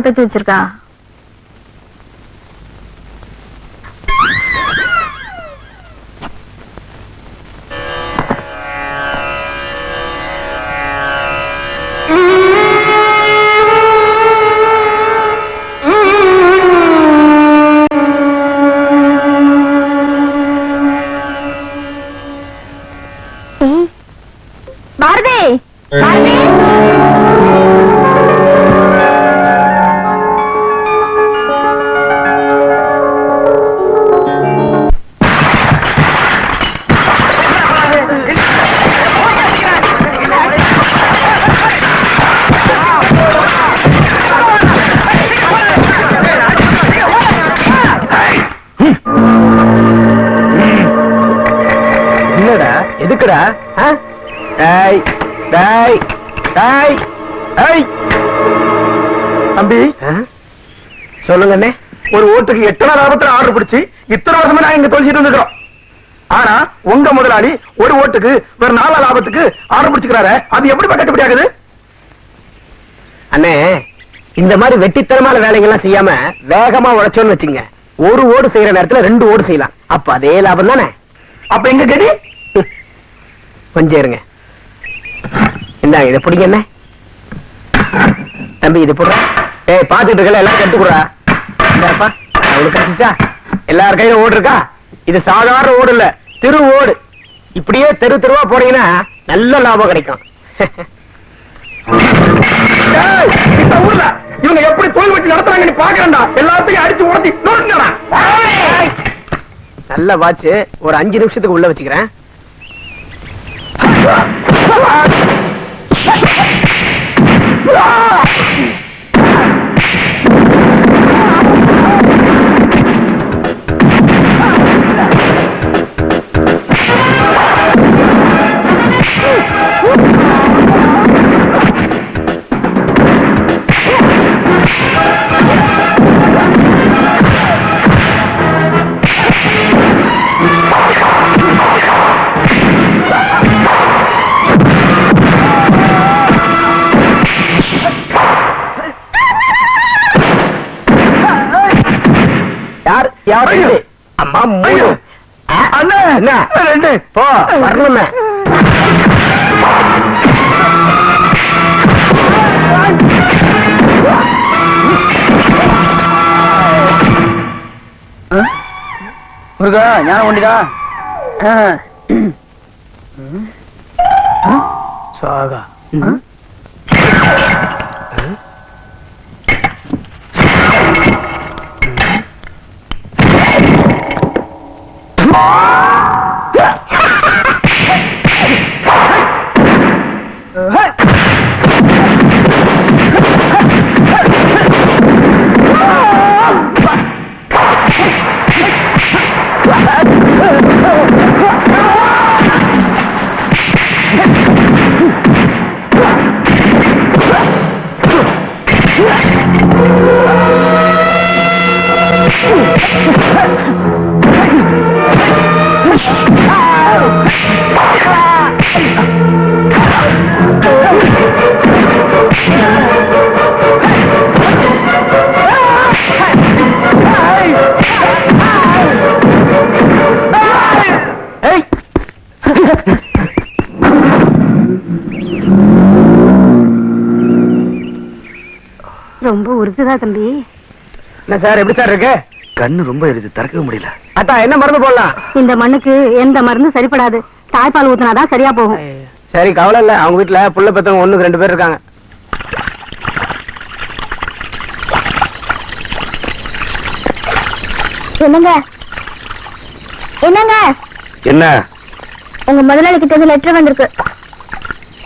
குழந்தை பெத்து எதுக்குடா? டேய் டேய் டேய் டேய். தம்பி? சொல்லுங்க ஒரு ஓட்டுக்கு எத்தனை லாபத்துல ஆர்டர் பிடிச்சு இத்தனை வருஷமா நான் இங்க தொலைச்சிட்டு இருந்துக்கிறோம் ஆனா உங்க முதலாளி ஒரு ஓட்டுக்கு வேற நாலு லாபத்துக்கு ஆர்டர் பிடிச்சுக்கிறாரு அது எப்படி கட்டுப்படி ஆகுது அண்ணே இந்த மாதிரி வெட்டித்தனமான வேலைகள்லாம் செய்யாம வேகமா உழைச்சோன்னு வச்சுங்க ஒரு ஓடு செய்யற நேரத்துல ரெண்டு ஓடு செய்யலாம். அப்ப அதே லாபம் தானே? அப்ப எங்க கடி கொஞ்சம் இருங்க. இந்தாங்க இதை பிடிங்க என்ன? தம்பி இது போடுறா? ஏய் பாத்துட்டு இருக்கல எல்லாம் கட்டு போடுறா இந்தாப்பா அவளுக்கு கிடைச்சிச்சா? எல்லார் கையில ஓடு இருக்கா? இது சாதாரண ஓடு இல்ல திரு ஓடு. இப்படியே தெரு தெருவா போனீங்கன்னா நல்ல லாபம் கிடைக்கும். இவங்க எப்படி தொழில் வச்சு நடத்துறாங்கன்னு பாக்குறேன்டா எல்லாத்தையும் அடிச்சு உடத்தி நல்ல வாட்ச் ஒரு அஞ்சு நிமிஷத்துக்கு உள்ள வச்சுக்கிறேன். Huzzah! ஐயோ. அம்மா மூணு. அண்ணா ரெண்டு. போ வரணுமே. முருகா ஞானம் உண்டிதா சாகா. Ah! ரொம்ப உறுத்துதா தம்பி? என்ன சார் எப்படி சார் இருக்கு? கண்ணு ரொம்ப எரிது திறக்கவே முடியல. அத்தா என்ன மருந்து போடலாம்? இந்த மண்ணுக்கு எந்த மருந்து சரிப்படாது. தாய்ப்பால் ஊத்துனாதான் சரியா போகும். சரி கவலை இல்ல. அவங்க வீட்டுல புள்ள பெத்தவங்க ஒண்ணுக்கு ரெண்டு பேர் இருக்காங்க. என்னங்க? என்னங்க? என்ன? உங்க முதலாளி கிட்ட இருந்து லெட்டர் வந்திருக்கு.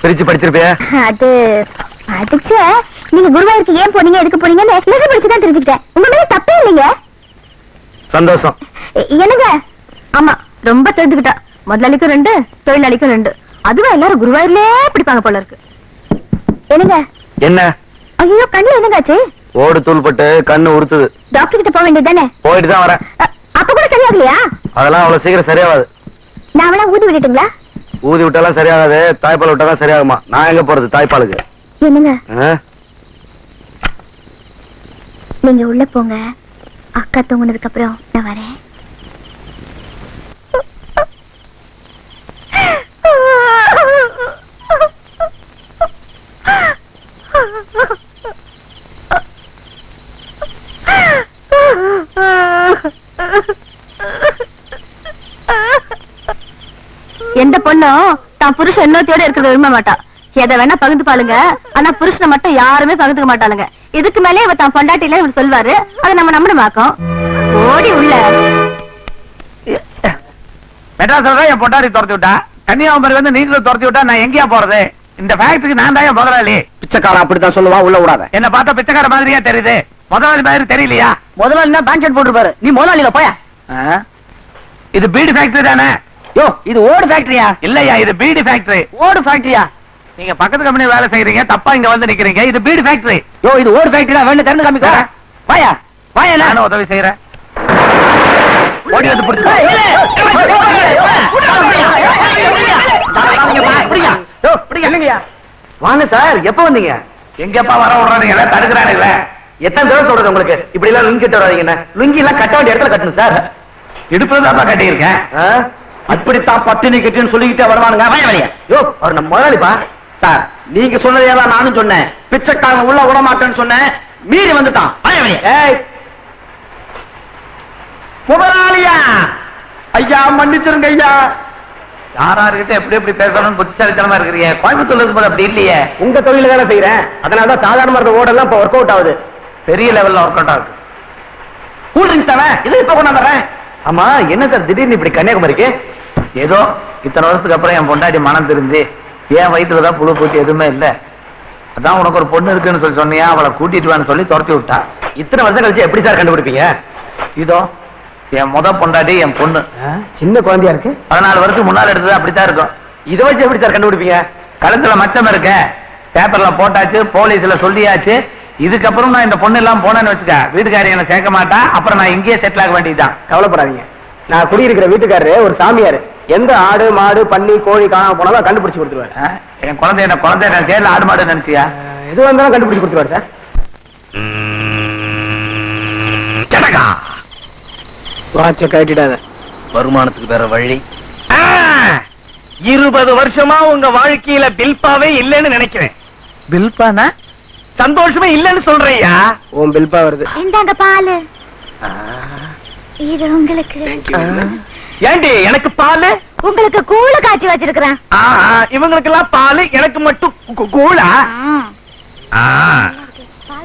பிரிச்சு படிச்சிருப்பிய? அது அதுச்சு நீங்க குருவாயூருக்கு ஏன் போனீங்க எதுக்கு போனீங்கன்னு லெட்டர் படிச்சு தான் தெரிஞ்சுக்கிட்டேன். உங்க மேல தப்பே இல்லைங்க சந்தோஷம். என்னங்க? ஆமா ரொம்ப தெரிஞ்சுக்கிட்டா. முதலாளிக்கும் ரெண்டு தொழிலாளிக்கும் ரெண்டு. அதுவா எல்லாரும் குருவாயூர்லயே பிடிப்பாங்க போல இருக்கு. என்னங்க? என்ன? ஐயோ கண்ணு என்னங்காச்சு? ஓடு தூள்பட்டு கண்ணு உறுத்துது. டாக்டர் கிட்ட போக வேண்டியது தானே? போயிட்டு தான் வரேன். அப்ப கூட சரியாகலையா? அதெல்லாம் அவ்வளவு சீக்கிரம் சரியாகாது. நான் வேணா ஊதி விட்டுட்டுங்களா ஊதி விட்டாலாம் சரியாகாது தாய்ப்பால் விட்டாதான் சரியாகுமா? நான் எங்க போறது தாய்ப்பாலுக்கு? என்னங்க? நீங்க உள்ள போங்க. அக்கா தூங்குனதுக்கு அப்புறம் நான் வரேன். எந்த பொண்ணும் தான் புருஷன் இன்னொத்தியோட இருக்கிறத விரும்ப மாட்டான் எதை வேணா பகிர்ந்து பாருங்க ஆனா புருஷனை மட்டும் யாருமே பகிர்ந்துக்க மாட்டாளுங்க. இதுக்கு மேலே இவ தான் பொண்டாட்டில இவர் சொல்வாரு. அதை நம்ம நம்பணுமாக்கும் ஓடி உள்ள. மெட்ராஸ்ல என் பொண்டாடி துரத்தி விட்டா. கன்னியாகுமரி வந்து நீங்களும் துரத்தி விட்டா நான் எங்கேயா போறது? இந்த ஃபேக்டரிக்கு நான் தான் முதலாளி. பிச்சைக்காரன் அப்படித்தான் சொல்லுவா உள்ள விடாத. என்ன பார்த்தா பிச்சைக்கார மாதிரியா தெரியுது. முதலாளி மாதிரி தெரியலையா? முதலாளி தான் பேண்ட் ஷர்ட் போட்டுருப்பாரு. நீ முதலாளியில போயா? இது பீடி ஃபேக்டரி தானே? யோ இது ஓடு ஃபேக்டரியா இல்லையா இது பீடி ஃபேக்டரி ஓடு ஃபேக்டரியா நீங்க பக்கத்து கம்பெனி வேலை செய்யறீங்க தப்பா இங்க வந்து நிக்கிறீங்க இது பீடி ஃபேக்டரி யோ இது ஓடு ஃபேக்டரியா வேணும் திறந்து காமிக்கோ. வாயா வாயா நானும் உதவி செய்யறேன் ஓடி வந்து பிடிச்சு வாங்க சார் எப்ப வந்தீங்க எங்கப்பா வர விடுறானுங்க தடுக்கிறானுங்களே எத்தனை தடவை சொல்றது உங்களுக்கு இப்படி எல்லாம் லுங்கி கட்ட வராதீங்க லுங்கி எல்லாம் கட்ட வேண்டிய இடத்துல கட்டணும் சார் இடுப்புல தான் கட்டியிருக்கேன்? அப்படித்தான் பட்டினி கட்டின்னு சொல்லிக்கிட்டே வருவானுங்க யோ அவர் நம்ம முதலாளிப்பா சார். நீங்க சொன்னதேதான் நானும் சொன்னேன். பிச்சைக்காரன் உள்ள விட மாட்டேன்னு சொன்னேன். மீறி வந்துட்டான். முதலாளியா? ஐயா மன்னிச்சிருங்க ஐயா. யாராருக்கிட்ட எப்படி எப்படி பேசணும்னு புத்திசாலித்தனமா இருக்கிறீங்க? கோயம்புத்தூர்ல இருக்கும்போது அப்படி இல்லையே. உங்க தொழில தானே செய்யறேன் அதனால தான் சாதாரண இருந்த ஓடெல்லாம் இப்ப ஒர்க் அவுட் ஆகுது. பெரிய லெவல்ல ஒர்க் அவுட் ஆகுது கூல் ட்ரிங்க்ஸ் தானே? இது இப்ப கொண்டாந்துறேன். ஆமா என்ன சார் திடீர்னு இப்படி கன்னியாகுமரிக்கு? ஏதோ இத்தனை வருஷத்துக்கு அப்புறம் என் பொண்டாட்டி மனம் திருந்து. என் வயிற்றுல தான் புழு பூச்சி எதுவுமே இல்ல. அதான் உனக்கு ஒரு பொண்ணு இருக்குன்னு சொல்லி சொன்னியா? அவளை கூட்டிட்டு வான்னு சொல்லி துரத்தி விட்டா. இத்தனை வருஷம் கழிச்சு எப்படி சார் கண்டுபிடிப்பீங்க? இதோ என் முத பொண்டாட்டி என் பொண்ணு. சின்ன குழந்தையா இருக்கு? பதினாலு வருஷத்துக்கு முன்னால எடுத்தது அப்படித்தான் இருக்கும். இதை வச்சு எப்படி சார் கண்டுபிடிப்பீங்க? கழுத்துல மச்சம் இருக்க. பேப்பர்ல போட்டாச்சு போலீஸ்ல சொல்லியாச்சு. இதுக்கப்புறம் நான் இந்த பொண்ணு எல்லாம் போனேன்னு வச்சுக்க வீட்டுக்காரி என்ன சேர்க்க மாட்டா. அப்புறம் நான் இங்கேயே செட்டில் ஆக வேண்டியதுதான். கவலைப்படாதீங்க. நான் குடியிருக்கிற வீட்டுக்காரரு ஒரு சாமியார். எந்த ஆடு மாடு பன்னி கோழி காணாம போனாலும் கண்டுபிடிச்சு கொடுத்துருவாரு? என் குழந்தை என்ன குழந்தை நான் சேர்ல ஆடு மாடு நினைச்சியா? எது வந்தாலும் கண்டுபிடிச்சு கொடுத்துருவாரு சார். ஜனகா! வாட்ச கட்டிடாத வருமானத்துக்கு வேற வழி. இருபது வருஷமா உங்க வாழ்க்கையில பில்பாவே இல்லைன்னு நினைக்கிறேன். பில்பானா? சந்தோஷமே இல்லைன்னு சொல்றியா உன் பில்பா வருது. இந்தாங்க பாலு. இது உங்களுக்கு. ஏண்டி எனக்கு பாலு? உங்களுக்கு கூழ காய்ச்சி வச்சிருக்கிறேன். இவங்களுக்கு எல்லாம் பாலு எனக்கு மட்டும் கூழா? ஆ.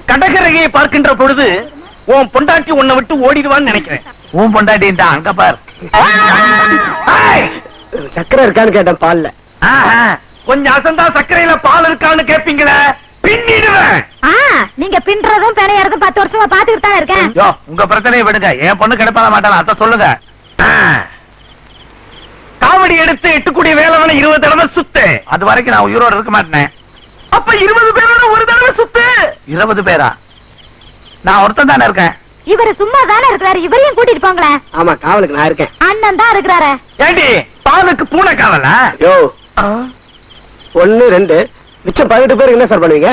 கடற்கரையை பார்க்கின்ற பொழுது உன் பொண்டாட்டி உன்னை விட்டு ஓடிடுவான்னு நினைக்கிறேன். உன் பொண்டாட்டி தான் அங்க பார்! சக்கரை இருக்கான்னு கேட்டேன் பால்ல. ஆஹா, கொஞ்சம் அசந்தா சர்க்கரையில பால் இருக்கான்னு கேப்பீங்களே? பின்னிடுவேன் ஆ நீங்க பின்றதும் பிணையறதும் பத்து வருஷமா பாத்துக்கிட்டு தான் இருக்கேன். யோ உங்க பிரச்சனையை விடுங்க. என் பொண்ணு கிடைப்பாத மாட்டாளா? அத சொல்லுங்க. காவடி எடுத்து எட்டுக்கூடிய வேலவன இருபது தடவை சுத்து அது வரைக்கும் நான் உயிரோட இருக்க மாட்டேன். அப்ப இருபது பேரோட ஒரு தடவை சுத்து இருபது பேரா? நான் ஒருத்தன் தானே இருக்கேன். இவரு சும்மா தானே இருக்கிறாரு. இவரையும் கூட்டிட்டு போங்களேன். ஆமா காவலுக்கு நான் இருக்கேன். அண்ணன் தான் இருக்கிறாரு. ஏண்டி பாலுக்கு பூனை காவலா? யோ ஒன்னு ரெண்டு. மிச்சம் பதினெட்டு பேருக்கு என்ன சார் பண்ணுவீங்க?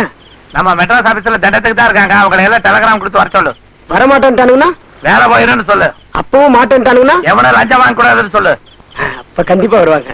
நம்ம மெட்ராஸ் ஆபீஸ்ல தண்டத்துக்கு தான் இருக்காங்க. அவங்களை எல்லாம் டெலகிராம் கொடுத்து வர சொல்லு. வரமாட்டேன்ட்டானுங்கன்னா? வேலை போயிருன்னு சொல்லு. அப்பவும் மாட்டேன்ட்டானுங்கன்னா? எவனை லஞ்சம் வாங்க கூடாதுன்னு சொல்லு அப்ப கண்டிப்பா வருவாங்க.